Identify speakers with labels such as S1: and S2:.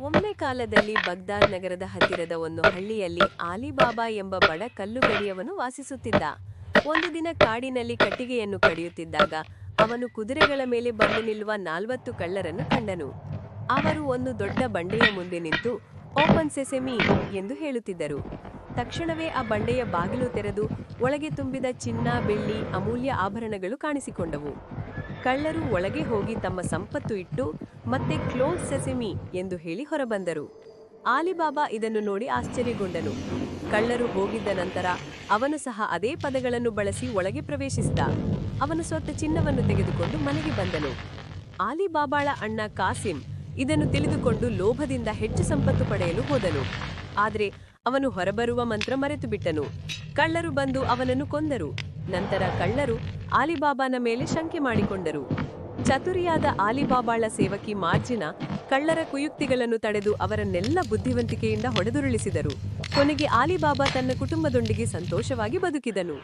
S1: ಒಮ್ಮೆ ಕಾಲದಲ್ಲಿ ಬಗ್ದಾದ್ ನಗರದ ಹತ್ತಿರದ ಒಂದು ಹಳ್ಳಿಯಲ್ಲಿ ಆಲಿಬಾಬಾ ಎಂಬ ಬಡ ಕಲ್ಲುಗಡಿಯವನು ವಾಸಿಸುತ್ತಿದ್ದ. ಒಂದು ದಿನ ಕಾಡಿನಲ್ಲಿ ಕಟ್ಟಿಗೆಯನ್ನು ಕಡಿಯುತ್ತಿದ್ದಾಗ ಅವನು ಕುದುರೆಗಳ ಮೇಲೆ ಬಂದು ನಿಲ್ಲುವ ನಾಲ್ವತ್ತು ಕಳ್ಳರನ್ನು ಕಂಡನು. ಅವರು ಒಂದು ದೊಡ್ಡ ಬಂಡೆಯ ಮುಂದೆ ನಿಂತು, ಓಪನ್ ಸೆಸೆಮಿ ಎಂದು ಹೇಳುತ್ತಿದ್ದರು. ತಕ್ಷಣವೇ ಆ ಬಂಡೆಯ ಬಾಗಿಲು ತೆರೆದು ಒಳಗೆ ತುಂಬಿದ ಚಿನ್ನ, ಬೆಳ್ಳಿ, ಅಮೂಲ್ಯ ಆಭರಣಗಳು ಕಾಣಿಸಿಕೊಂಡವು. ಕಳ್ಳರು ಒಳಗೆ ಹೋಗಿ ತಮ್ಮ ಸಂಪತ್ತು ಇಟ್ಟು ಮತ್ತೆ ಕ್ಲೋಸ್ ಸೆಸೆಮಿ ಎಂದು ಹೇಳಿ ಹೊರಬಂದರು. ಆಲಿಬಾಬಾ ಇದನ್ನು ನೋಡಿ ಆಶ್ಚರ್ಯಗೊಂಡನು. ಕಳ್ಳರು ಹೋಗಿದ್ದ ನಂತರ ಅವನು ಸಹ ಅದೇ ಪದಗಳನ್ನು ಬಳಸಿ ಒಳಗೆ ಪ್ರವೇಶಿಸಿದ. ಅವನು ಸ್ವತ್ತ ಚಿನ್ನವನ್ನು ತೆಗೆದುಕೊಂಡು ಮನೆಗೆ ಬಂದನು. ಆಲಿಬಾಬಾಳ ಅಣ್ಣ ಕಾಸಿಂ ಇದನ್ನು ತಿಳಿದುಕೊಂಡು ಲೋಭದಿಂದ ಹೆಚ್ಚು ಸಂಪತ್ತು ಪಡೆಯಲು ಹೋದನು. ಆದರೆ ಅವನು ಹೊರಬರುವ ಮಂತ್ರ ಮರೆತು ಬಿಟ್ಟನು ಕಳ್ಳರು ಬಂದು ಅವನನ್ನು ಕೊಂದರು. ನಂತರ ಕಳ್ಳರು ಆಲಿಬಾಬಾನ ಮೇಲೆ ಶಂಕೆ ಮಾಡಿಕೊಂಡರು. ಚತುರಿಯಾದ ಆಲಿಬಾಬಾಳ ಸೇವಕಿ ಮಾರ್ಜಿನ ಕಳ್ಳರ ಕುಯುಕ್ತಿಗಳನ್ನು ತಡೆದು ಅವರನ್ನೆಲ್ಲ ಬುದ್ಧಿವಂತಿಕೆಯಿಂದ ಹೊಡೆದುರುಳಿಸಿದರು. ಕೊನೆಗೆ ಆಲಿಬಾಬಾ ತನ್ನ ಕುಟುಂಬದೊಂದಿಗೆ ಸಂತೋಷವಾಗಿ ಬದುಕಿದನು.